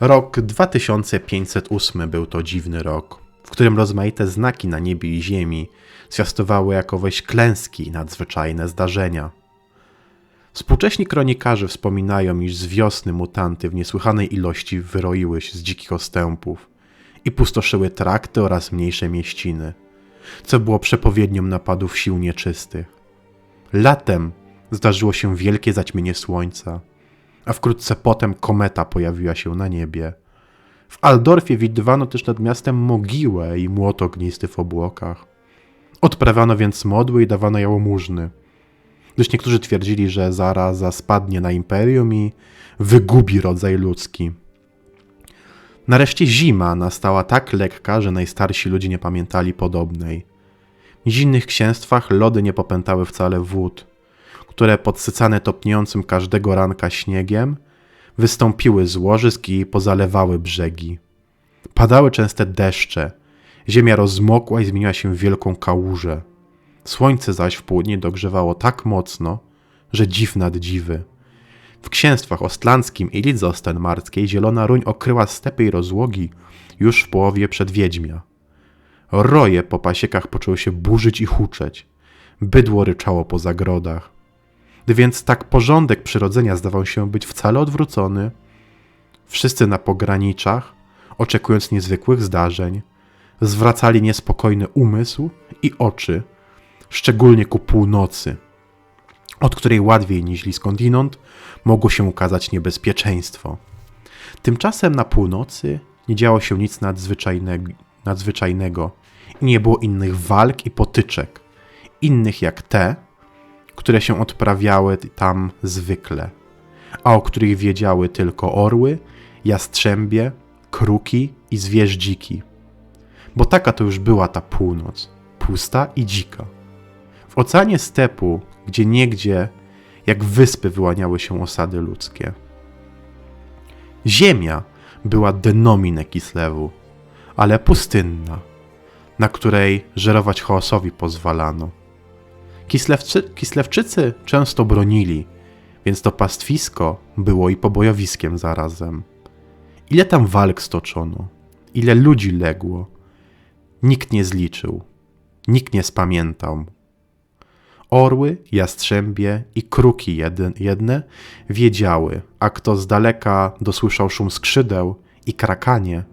Rok 2508 był to dziwny rok, w którym rozmaite znaki na niebie i ziemi zwiastowały jakoweś klęski i nadzwyczajne zdarzenia. Współcześni kronikarze wspominają, iż z wiosny mutanty w niesłychanej ilości wyroiły się z dzikich ostępów i pustoszyły trakty oraz mniejsze mieściny, co było przepowiednią napadów sił nieczystych. Latem zdarzyło się wielkie zaćmienie słońca, a wkrótce potem kometa pojawiła się na niebie. W Aldorfie widywano też nad miastem mogiłę i młot ognisty w obłokach. Odprawiano więc modły i dawano jałmużny, gdyż niektórzy twierdzili, że zaraza spadnie na imperium i wygubi rodzaj ludzki. Nareszcie zima nastała tak lekka, że najstarsi ludzie nie pamiętali podobnej. W zimnych księstwach lody nie popętały wcale wód, które podsycane topniejącym każdego ranka śniegiem, wystąpiły z łożysk i pozalewały brzegi. Padały częste deszcze, ziemia rozmokła i zmieniła się w wielką kałużę. Słońce zaś w południe dogrzewało tak mocno, że dziw nad dziwy. W księstwach ostlandzkim i lidze ostenmarskiej zielona ruń okryła stepy i rozłogi już w połowie przedwiedźmia. Roje po pasiekach poczęły się burzyć i huczeć. Bydło ryczało po zagrodach. Gdy więc tak porządek przyrodzenia zdawał się być wcale odwrócony, wszyscy na pograniczach, oczekując niezwykłych zdarzeń, zwracali niespokojny umysł i oczy, szczególnie ku północy, od której łatwiej niż skądinąd mogło się ukazać niebezpieczeństwo. Tymczasem na północy nie działo się nic nadzwyczajnego, nadzwyczajnego i nie było innych walk i potyczek, innych jak te, które się odprawiały tam zwykle, a o których wiedziały tylko orły, jastrzębie, kruki i zwierz dziki. Bo taka to już była ta północ, pusta i dzika. W oceanie stepu, gdzie niegdzie jak wyspy wyłaniały się osady ludzkie. Ziemia była denomine Kislewu, ale pustynna, na której żerować chaosowi pozwalano. Kislewczy, Kislewczycy często bronili, więc to pastwisko było i pobojowiskiem zarazem. Ile tam walk stoczono, ile ludzi legło, nikt nie zliczył, nikt nie spamiętał. Orły, jastrzębie i kruki jedne, wiedziały, a kto z daleka dosłyszał szum skrzydeł i krakanie,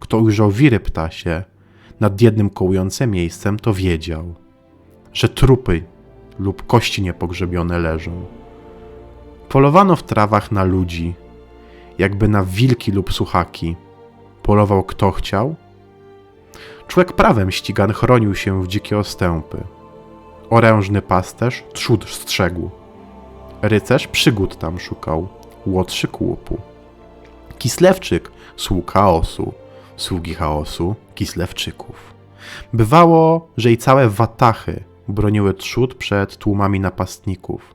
kto ujrzał wiry ptasie nad jednym kołującym miejscem, to wiedział, że trupy lub kości niepogrzebione leżą. Polowano w trawach na ludzi, jakby na wilki lub suchaki. Polował kto chciał. Człowiek prawem ścigan chronił się w dzikie ostępy. Orężny pasterz trzód strzegł. Rycerz przygód tam szukał, łotrzy kłupu. Kislewczyk sług chaosu, sługi chaosu Kislewczyków. Bywało, że i całe watachy broniły trzód przed tłumami napastników.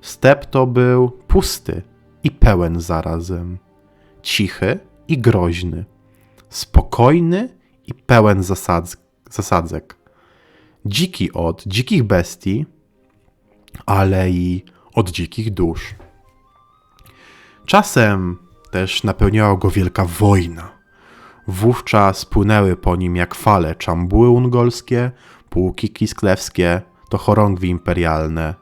Step to był pusty i pełen zarazem, cichy i groźny, spokojny i pełen zasadz, zasadzek. Dziki od dzikich bestii, ale i od dzikich dusz. Czasem też napełniała go wielka wojna. Wówczas płynęły po nim jak fale czambuły ungolskie, pułki kisklewskie, to chorągwi imperialne.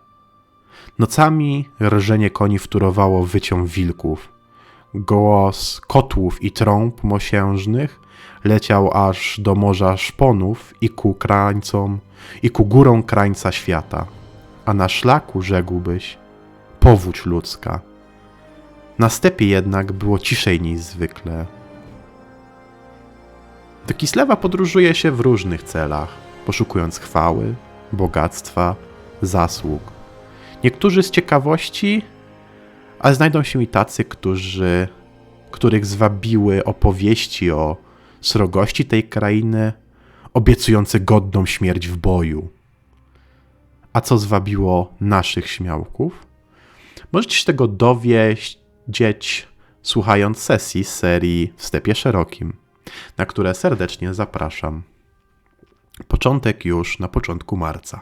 Nocami rżenie koni wturowało wycią wilków. Głos kotłów i trąb mosiężnych leciał aż do morza szponów i ku krańcom, i ku górom krańca świata. A na szlaku, rzekłbyś, powódź ludzka. Na stepie jednak było ciszej niż zwykle. Do Kislewa podróżuje się w różnych celach, poszukując chwały, bogactwa, zasług. Niektórzy z ciekawości, ale znajdą się i tacy, którzy, których zwabiły opowieści o srogości tej krainy, obiecujące godną śmierć w boju. A co zwabiło naszych śmiałków? Możecie się tego dowiedzieć słuchając sesji z serii w Stepie Szerokim, na które serdecznie zapraszam. Początek już na początku marca.